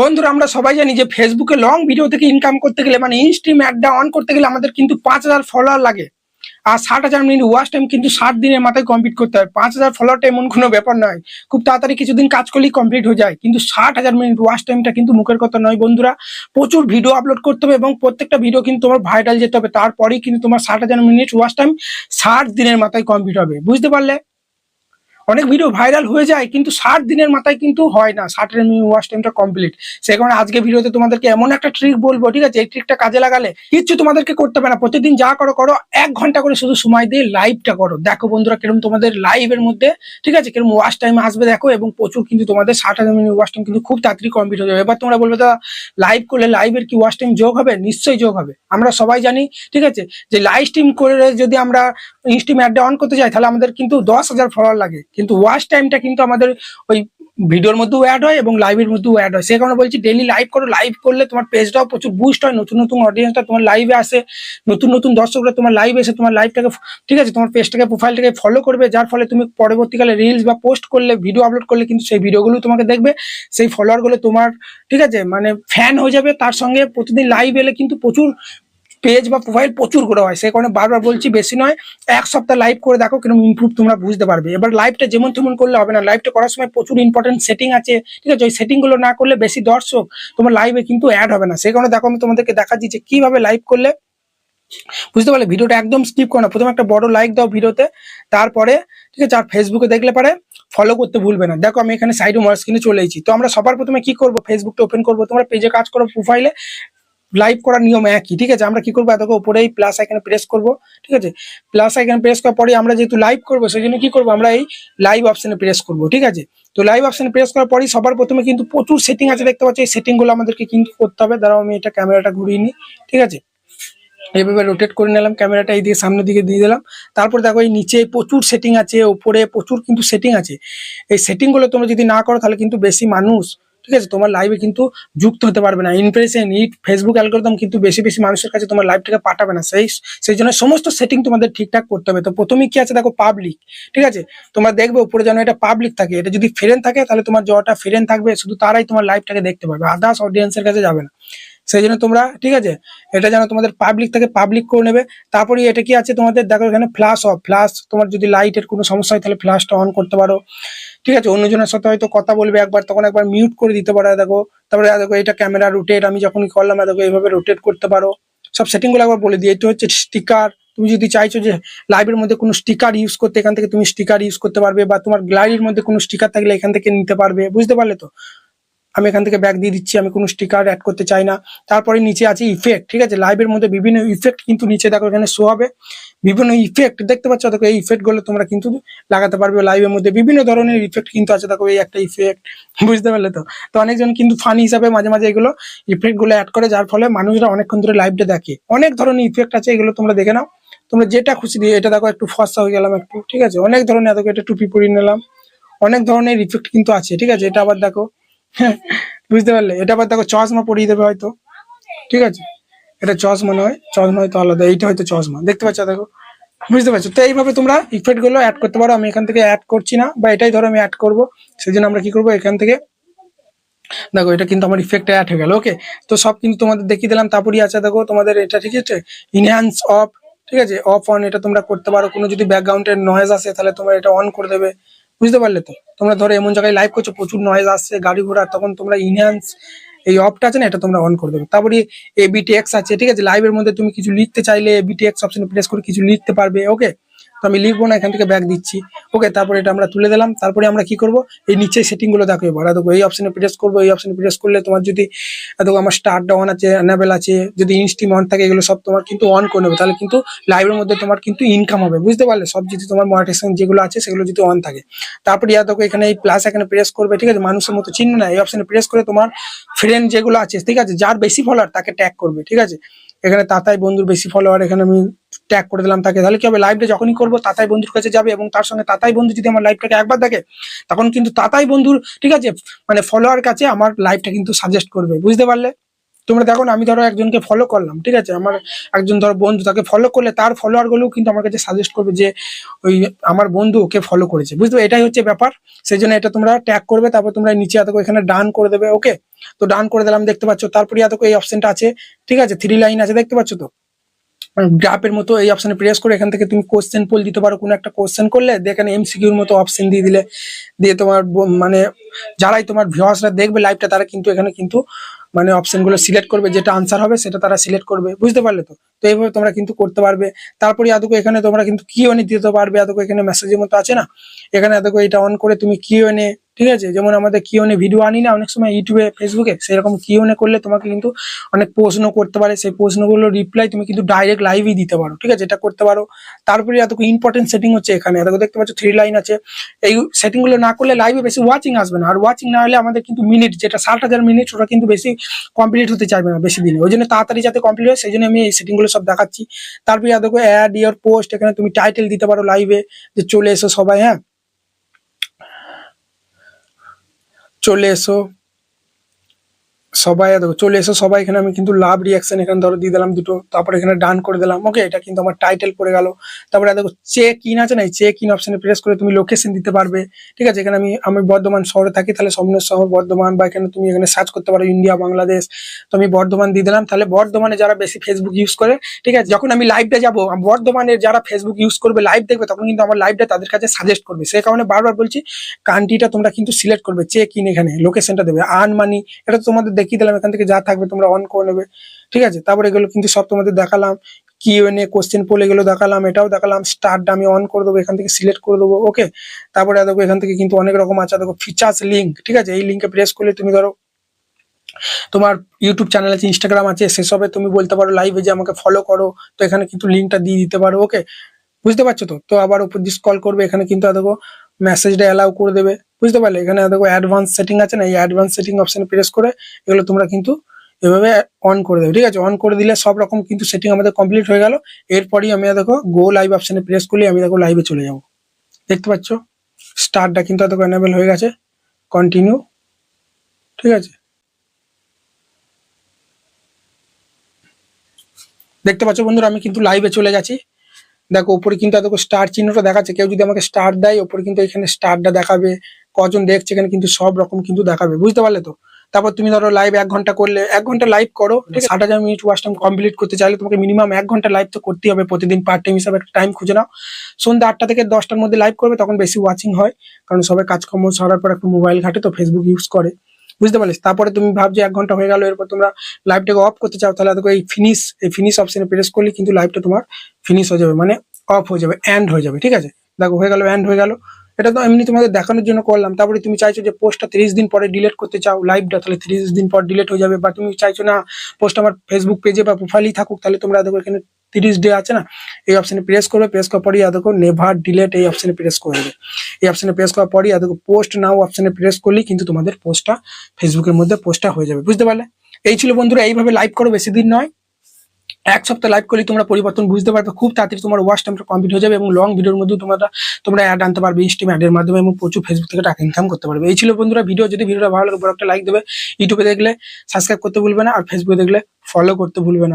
বন্ধুরা, আমরা সবাই জানি যে ফেসবুকে লং ভিডিও থেকে ইনকাম করতে গেলে মানে ইনস্ট্রিম অ্যাডটা অন করতে গেলে আমাদের কিন্তু পাঁচ হাজার ফলোয়ার লাগে। আর ষাট হাজার মিনিট ওয়াচ টাইম কিন্তু ষাট দিনের মাথায় কমপ্লিট করতে হয়। পাঁচ হাজার ফলোয়ারটা এমন কোনো ব্যাপার নয়। খুব তাড়াতাড়ি কিছুদিন কাজ করলেই কমপ্লিট হয়ে যায়। কিন্তু ষাট হাজার মিনিট ওয়াচ টাইমটা কিন্তু মুখের কথা নয় বন্ধুরা। প্রচুর ভিডিও আপলোড করতে হবে এবং প্রত্যেকটা ভিডিও কিন্তু তোমার ভাইরাল যেতে হবে। তারপরেই কিন্তু তোমার ষাট হাজার মিনিট ওয়াচ টাইম ষাট দিনের মাথায় কমপ্লিট হবে। বুঝতে পারলে? অনেক ভিডিও ভাইরাল হয়ে যায়, কিন্তু ষাট দিনের মাথায় কিন্তু হয় না। ষাটের ওয়াচ টাইমটা কমপ্লিট সেই কারণে আজকে ভিডিওতে তোমাদেরকে এমন একটা ট্রিক বলব, ঠিক আছে? এই ট্রিকটা কাজে লাগালে কিচ্ছু তোমাদেরকে করতে হবে না। প্রতিদিন যা করো করো, এক ঘণ্টা করে শুধু সময় দিয়ে লাইভটা করো। দেখো বন্ধুরা কীরকম তোমাদের লাইভের মধ্যে, ঠিক আছে? কীরকম ওয়াশ টাইম আসবে দেখো, এবং প্রচুর কিন্তু তোমাদের ষাট মিনিট ওয়াচ টাইম কিন্তু খুব তাড়াতাড়ি কমপ্লিট হয়ে যাবে। এবার তোমরা বলবে দাদা লাইভ করলে লাইভের কি ওয়াশ টাইম যোগ হবে? নিশ্চয়ই যোগ হবে। আমরা সবাই জানি, ঠিক আছে? যে লাইভ স্ট্রিম করে যদি আমরা ইনস্ট্রিম অ্যাডটা অন করতে যাই, তাহলে আমাদের কিন্তু দশ হাজার ফলোয়ার লাগে। কিন্তু ওয়াচ টাইমটা কিন্তু আমাদের ওই ভিডিওর মধ্যেও অ্যাড হয় এবং লাইভের মধ্যেও অ্যাড হয়। সে কারণে বলছি ডেলি লাইভ করো লাইভ করলে তোমার পেজটাও প্রচুর বুস্ট হয়, নতুন নতুন অডিয়েন্সটা তোমার লাইভে আসে, নতুন নতুন দর্শকরা তোমার লাইভে এসে তোমার লাইভটাকে ঠিক আছে, তোমার পেজটাকে প্রোফাইলটাকে ফলো করবে, যার ফলে তুমি পরবর্তীকালে রিলস বা পোস্ট করলে ভিডিও আপলোড করলে কিন্তু সেই ভিডিওগুলো তোমাকে দেখবে, সেই ফলোয়ারগুলো তোমার, ঠিক আছে মানে ফ্যান হয়ে যাবে। তার সঙ্গে প্রতিদিন লাইভ এলে কিন্তু প্রচুর পেজ বা প্রোফাইল প্রচুর গ্রো হয়। সেই কারণে বারবার বলছি বেশি নয়, এক সপ্তাহ লাইভ করে দেখো কীরকম ইমপ্রুভ তোমরা বুঝতে পারবে। এবার লাইভটা যেমন তেমন করলে হবে না। লাইভটা করার সময় প্রচুর ইম্পর্টেন্ট সেটিং আছে। ঠিক আছে? ওই সেটিংগুলো না করলে বেশি দর্শক তোমার লাইভে কিন্তু অ্যাড হবে না। সেই কারণে দেখো আমি তোমাদেরকে দেখাচ্ছি যে কীভাবে লাইভ করলে বুঝতে পারলে ভিডিওটা একদম স্কিপ করো না। প্রথমে একটা বড় লাইক দাও ভিডিওতে তারপরে ঠিক আছে? আর ফেসবুকে দেখলে পারে ফলো করতে ভুলবে না। দেখো আমি এখানে সাইড মোবাইল স্ক্রিনে চলে এসেছি। তো আমরা সবার প্রথমে কি করব? ফেসবুকটা ওপেন করব। তোমরা পেজে কাজ করো প্রোফাইলে লাইভ করার নিয়ম একই, ঠিক আছে? আমরা কি করব? এতকে উপরেই প্লাস আইকনে প্রেস করব, ঠিক আছে? প্লাস আইকনে প্রেস করার পরে আমরা যেহেতু লাইভ করব সেই জন্য কি করব? আমরা এই লাইভ অপশানে প্রেস করব, ঠিক আছে? তো লাইভ অপশনে প্রেস করার পরেই সবার প্রথমে কিন্তু প্রচুর সেটিং আছে, দেখতে পাচ্ছি? এই সেটিংগুলো আমাদেরকে কিন্তু করতে হবে। দাঁড়াও, আমি এটা ক্যামেরাটা ঘুরিয়ে নিই, ঠিক আছে? এইভাবে রোটেট করে নিলাম ক্যামেরাটা এই দিকে সামনের দিকে দিয়ে দিলাম। তারপর দেখো, এই নিচে প্রচুর সেটিং আছে, উপরে প্রচুর কিন্তু সেটিং আছে। এই সেটিংগুলো তোমরা যদি না করো, তাহলে কিন্তু বেশি মানুষ ঠিক আছে? তোমার লাইভে কিন্তু যুক্ত হতে পারবে না। ইমপ্রেশন ইট ফেসবুক অ্যালগোরিদম কিন্তু বেশি বেশি মানুষের কাছে তোমার লাইভটাকে পাঠাবে না। সেই সেই জন্য সমস্ত সেটিং তোমাদের ঠিকঠাক করতে হবে। তো প্রথমেই কি আছে? দেখো পাবলিক ঠিক আছে? তোমরা দেখবে উপরে যেন এটা পাবলিক থাকে। এটা যদি ফেরেন থাকে, তাহলে তোমার যটা ফেরেন থাকবে। শুধু তারাই তোমার লাইভটাকে দেখতে পারবে। আদার্স অডিয়েন্সের কাছে যাবে না। সেই জন্য তোমরা, ঠিক আছে? এটা যেন তোমাদের পাবলিক থেকে পাবলিক করে নেবে। তারপরে এটা কি আছে তোমাদের? দেখো এখানে ফ্ল্যাশ অফ ফ্ল্যাশ তোমার যদি লাইটের কোনো সমস্যা হয় তাহলে ফ্ল্যাশটা অন করতে পারো। ঠিক আছে? অন্যজনের সাথে হয়তো কথা বলবে একবার, তখন একবার মিউট করে দিতে পারো, দেখো। তারপরে দেখো, এটা ক্যামেরা রোটেট আমি যখনই করলাম দেখো, এইভাবে রোটেট করতে পারো। সব সেটিংগুলো একবার বলে দিই। এটা হচ্ছে স্টিকার তুমি যদি চাইছো যে লাইভের মধ্যে কোনো স্টিকার ইউজ করতে, এখান থেকে তুমি স্টিকার ইউজ করতে পারবে, বা তোমার গ্যালারির মধ্যে কোনো স্টিকার থাকলে এখান থেকে নিতে পারবে। বুঝতে পারলে তো? আমি এখান থেকে ব্যাগ দিয়ে দিচ্ছি, আমি কোনো স্টিকার অ্যাড করতে চাই না। তারপরে নিচে আছে ইফেক্ট ঠিক আছে? লাইভের মধ্যে বিভিন্ন ইফেক্ট কিন্তু নিচে দেখো এখানে শো হবে। বিভিন্ন ইফেক্ট দেখতে পাচ্ছ? দেখো এই ইফেক্টগুলো তোমরা কিন্তু লাগাতে পারবে লাইভের মধ্যে। বিভিন্ন ধরনের ইফেক্ট কিন্তু আছে। দেখো এই একটা ইফেক্ট বুঝতে পারলে তো? তো অনেকজন কিন্তু ফানি হিসাবে মাঝে মাঝে এগুলো ইফেক্টগুলো অ্যাড করে, যার ফলে মানুষরা অনেকক্ষণ ধরে লাইভটা দেখে। অনেক ধরনের ইফেক্ট আছে, এগুলো তোমরা দেখে নাও। তোমরা যেটা খুশি দিয়ে, এটা দেখো একটু ফসা হয়ে গেলাম একটু, ঠিক আছে? অনেক ধরনের, দেখো এটা টুপি পরিয়ে নিলাম। অনেক ধরনের ইফেক্ট কিন্তু আছে, ঠিক আছে? এটা আবার দেখো বুঝতে পারলে? এটা আবার দেখো চশমা পরিয়ে দেবে হয়তো। ঠিক আছে? এটা চশমা নয় চশমা হয়তো আলাদা। এইটা হয়তো চশমা। দেখতে পাচ্ছ? দেখো। বুঝতে পারছ? তো এইভাবে তোমরা ইফেক্টগুলো অ্যাড করতে পারো। আমি এখান থেকে অ্যাড করছি না, বা এটাই ধরো আমি অ্যাড করব। সেই জন্য আমরা কি করব? এখান থেকে দেখো, এটা কিন্তু আমার ইফেক্ট অ্যাড হয়ে গেল। ওকে তো সব কিন্তু তোমাদের দেখিয়ে দিলাম। তারপরই আছে, দেখো, তোমাদের এটা ঠিক আছে? ইনহ্যান্স অফ ঠিক আছে? অফ অন এটা তোমরা করতে পারো। কোনো যদি ব্যাকগ্রাউন্ডের নয়েজ আসে, তাহলে তোমরা এটা অন করে দেবে। বুঝতে পারলে তো? তোমরা ধরো এমন জায়গায় লাইভ করছ, প্রচুর নয়েজ আসছে, গাড়ি ঘোড়া, তখন তোমরা ইনহ্যান্স এই অফটা আছে না, এটা তোমরা অন করে দেবে। তারপরে এবিটিএক্স আছে, ঠিক আছে? লাইভের মধ্যে তুমি কিছু লিখতে চাইলে এবিটিএক্স অপশনে প্রেস করে কিছু লিখতে পারবে ওকে তো আমি লিখব না, এখান থেকে ব্যাগ দিচ্ছি। ওকে তারপরে এটা আমরা তুলে দিলাম। তারপরে আমরা কি করব? এই নিচে সেটিংগুলো দেখো এবার। দেখো, এই অপশনে প্রেস করব, এই অপশনে প্রেস করলে তোমার যদি, দেখো, আমার স্টার্ট অন আছে অ্যানাবেল আছে, যদি ইনস্টিম অন থাকে, এগুলো সব তোমার কিন্তু অন করে নেবে। তাহলে কিন্তু লাইভের মধ্যে তোমার কিন্তু ইনকাম হবে, বুঝতে পারলে? সব যদি তোমার মনিটাইজেশন যেগুলো আছে, সেগুলো যদি অন থাকে। তারপরে ইয়া, দেখো, এখানে এই প্লাস এখানে প্রেস করবে, ঠিক আছে? মানুষের মতো চিহ্ন না এই অপশনে প্রেস করে তোমার ফ্রেন্ড যেগুলো আছে, ঠিক আছে? যার বেশি ফলোয়ার তাকে ট্যাগ করবে, ঠিক আছে? এখানে তাতাই বন্ধুর বেশি ফলোয়ার এখানে আমি ট্যাগ করে দিলাম তাকে। তাহলে কি হবে? লাইভটা যখনই করব, তাতাই বন্ধুর কাছে যাবে এবং তার সঙ্গে তাতাই বন্ধু যদি আমার লাইভটাকে একবার দেখে, তখন কিন্তু তাতাই বন্ধুর, ঠিক আছে মানে ফলোয়ার কাছে আমার লাইভটা কিন্তু সাজেস্ট করবে। বুঝতে পারলে? তোমরা দেখো আমি ধরো একজনকে ফলো করলাম, ঠিক আছে? আমার একজন ধরো বন্ধু, তাকে ফলো করলে তার ফলোয়ার গুলোও কিন্তু আমার কাছে সাজেস্ট করবে যে, ওই আমার বন্ধু ওকে ফলো করেছে। বুঝতে? এটাই হচ্ছে ব্যাপার। সেই জন্য এটা তোমরা ট্যাগ করবে, তারপর তোমরা নিচে এত এখানে ডান করে দেবে ওকে তো ডান করে দিলাম, দেখতে পাচ্ছ, তারপরে এত এই অপশনটা আছে, ঠিক আছে? থ্রি লাইন আছে, দেখতে পাচ্ছ তো? গ্রাফের মতো এই অপশানে প্রেস করে এখান থেকে তুমি কোশ্চেন পোল দিতে পারো, কোনো একটা কোশ্চেন করলে এখানে এমসিকিউর মতো অপশন দিয়ে দিলে, দিয়ে তোমার মানে যারাই তোমার ভিউয়ার্সরা দেখবে লাইভটা তারা কিন্তু এখানে কিন্তু মানে অপশনগুলো সিলেক্ট করবে, যেটা আনসার হবে সেটা তারা সিলেক্ট করবে, বুঝতে পারলে তো? তো এইভাবে তোমরা কিন্তু করতে পারবে। তারপরে আদৌ এখানে তোমরা কিন্তু কিউএনএ দিতে পারবে আদৌ এখানে মেসেজের মতো আছে না? এখানে আদৌ এটা অন করে তুমি কিউএনএ ঠিক আছে? যেমন আমাদের কিউএনএ ভিডিও আনি না, অনেক সময় ইউটিউবে ফেসবুকে সেরকম কিউএনএ করলে তোমাকে কিন্তু অনেক প্রশ্ন করতে পারে। সেই প্রশ্নগুলো রিপ্লাই তুমি কিন্তু ডাইরেক্ট লাইভই দিতে পারো, ঠিক আছে? এটা করতে পারো। তারপরে এত ইম্পর্টেন্ট সেটিং হচ্ছে এখানে। এত দেখতে পাচ্ছ থ্রি লাইন আছে। এই সেটিংগুলো না করলে লাইভে বেশি ওয়াচিং আসবে না। আর ওয়াচিং না হলে আমাদের কিন্তু মিনিট যেটা ষাট হাজার মিনিট ওটা কিন্তু বেশি কমপ্লিট হতে চাইবে না বেশি দিনে। ওই জন্য তাড়াতাড়ি যাতে কমপ্লিট হয় সেই জন্য আমি এই সেটিংগুলো সব দেখাচ্ছি। তারপরে দেখো অ্যাড ইয়ার পোস্ট এখানে তুমি টাইটেল দিতে পারো লাইভে যে চলে এসো সবাই হ্যাঁ? চলে এসো। সবাই দেখো, চলে এসো সবাই এখানে, আমি কিন্তু লাভ রিয়াকশন এখানে ধরো দিয়ে দিলাম দুটো, তারপর এখানে ডান করে দিলাম। ওকে এটা কিন্তু আমার টাইটেল পড়ে গেল। তারপরে দেখো চেক ইন আছে না চেক ইন অপশনে প্রেস করে তুমি লোকেশন দিতে পারবে। ঠিক আছে, এখানে আমি আমি বর্ধমান শহরে থাকি, তাহলে সমনের শহর বর্ধমান, বা এখানে তুমি এখানে সার্চ করতে পারো ইন্ডিয়া, বাংলাদেশ। তো আমি বর্ধমান দিয়ে দিলাম, তাহলে বর্ধমানে যারা বেশি ফেসবুক ইউজ করে, ঠিক আছে, যখন আমি লাইভটা যাব বর্ধমানের যারা ফেসবুক ইউজ করবে লাইভ দেখবে, তখন কিন্তু আমার লাইভটা তাদের কাছে সাজেস্ট করবে। সেই কারণে বারবার বলছি কান্ট্রিটা তোমরা কিন্তু সিলেক্ট করবে চেক ইন এখানে লোকেশনটা দেবে আর্ন মানি এটা তোমাদের দেখিয়ে দিলাম, এখান থেকে যা থাকবে তোমরা অন করে নেবে। ঠিক আছে? তারপরে এগুলো কিন্তু সব তোমাদের দেখালাম। কিউএনএ কোশ্চেন পোল এগুলো দেখালাম, এটাও দেখালাম। স্টার্টটা আমি অন করে দেবো, এখান থেকে সিলেক্ট করে দেবো ওকে তারপরে দেখো এখান থেকে কিন্তু অনেক রকম আছে। দেখো ফিচার্স লিঙ্ক ঠিক আছে? এই লিঙ্কে প্রেস করলে তুমি ধরো তোমার ইউটিউব চ্যানেল আছে ইনস্টাগ্রাম আছে, সেসবে তুমি বলতে পারো লাইভে যে আমাকে ফলো করো, তো এখানে কিন্তু লিঙ্কটা দিয়ে দিতে পারো ওকে বুঝতে পারছ তো? তো আবার উপর দিয়ে কল করবে, এখানে কিন্তু দেখো মেসেজটা অ্যালাউ করে দেবে। বুঝতে পারলে? এখানে দেখো অ্যাডভান্স সেটিং আছে না? এই অ্যাডভান্স সেটিং অপশনে প্রেস করে এগুলো তোমরা কিন্তু এভাবে অন করে দেবে, ঠিক আছে? অন করে দিলে সব রকম কিন্তু সেটিং আমাদের কমপ্লিট হয়ে গেল। এরপরই আমি দেখো গো লাইভ অপশনে প্রেস করলে আমি দেখো লাইভে চলে যাব। দেখতে পাচ্ছ? স্টারটা কিন্তু দেখো এনাবেল হয়ে গেছে। কন্টিনিউ ঠিক আছে? দেখতে পাচ্ছ বন্ধুরা, আমি কিন্তু লাইভে চলে গেছি দেখো উপরে কিন্তু দেখো স্টার চিহ্নটা দেখাচ্ছে। কেউ যদি আমাকে স্টার দেয় উপরে কিন্তু এখানে স্টারটা দেখাবে। কজন দেখছে এখানে কিন্তু সব রকম কিন্তু দেখাবে। বুঝতে পারলে তো? তারপর তুমি ধরো লাইভ এক ঘণ্টা করলে এক ঘণ্টা লাইভ করো। ষাট হাজার মিনিট ওয়াচ টাইম কমপ্লিট করতে চাইলে তোমাকে মিনিমাম এক ঘণ্টা লাইভ তো করতেই হবে। প্রতিদিন পার্ট টাইম হিসাবে একটা টাইম খুঁজে নাও। সন্ধ্যা আটটা থেকে দশটার মধ্যে লাইভ করবে তখন বেশি ওয়াচিং হয়। কারণ সবাই কাজকর্ম সারার পর একটু মোবাইল ঘাটে তো ফেসবুক ইউজ করে। বুঝতে পারলিস? তারপরে তুমি ভাবছ এক ঘণ্টা হয়ে গেল, এরপর তোমরা লাইভটাকে অফ করতে চাও, তাহলে এই ফিনিশ এই ফিনিশ অপশনে প্রেস করলে কিন্তু লাইভটা তোমার ফিনিশ হয়ে যাবে মানে অফ হয়ে যাবে এন্ড হয়ে যাবে, ঠিক আছে? দেখো, হয়ে গেল এন্ড হয়ে গেল। এটা তো এমনি তোমাদের দেখানোর জন্য করলাম, তারপরে তুমি চাইছো যে পোস্টটা তিরিশ দিন পরে ডিলেট করতে চাও লাইভটা তাহলে তিরিশ দিন পর ডিলেট হয়ে যাবে, বা তুমি চাইছো না পোস্ট আমার ফেসবুক পেজে বা প্রোফাইলেই থাকুক, তাহলে তোমরা দেখো এখানে তিরিশ ডে আছে না, এই অপশনে প্রেস করবে প্রেস করার পরই দেখো নেভার ডিলেট এই অপশনে প্রেস করে দেবে। এই অপশনে প্রেস করার পরই দেখো পোস্ট নাও অপশনে প্রেস করলেই কিন্তু তোমাদের পোস্টটা ফেসবুকের মধ্যে পোস্টটা হয়ে যাবে, বুঝতে পারলে? এই ছিল বন্ধুরা, এইভাবে লাইভ করো, বেশি দিন নয়। এক সপ্তাহ লাইভ করলে তোমরা পরিবর্তন বুঝতে পারবে, খুব তাড়াতাড়ি তোমার ওয়াচ টাইমটা কমপ্লিট হয়ে যাবে এবং লং ভিডিওর মধ্যে তোমরা তোমরা অ্যাড আনতে পারবে ইনস্টিম অ্যাডের মাধ্যমে এবং প্রচুর ফেসবুক থেকে টাকা ইনকাম করতে পারবে। এই ছিল বন্ধুরা ভিডিও যদি ভিডিওটা ভালো লাগে, বড় একটা লাইক দেবে। ইউটিউবে দেখলে সাবস্ক্রাইব করতে ভুলবে না, আর ফেসবুকে দেখলে ফলো করতে ভুলবে না।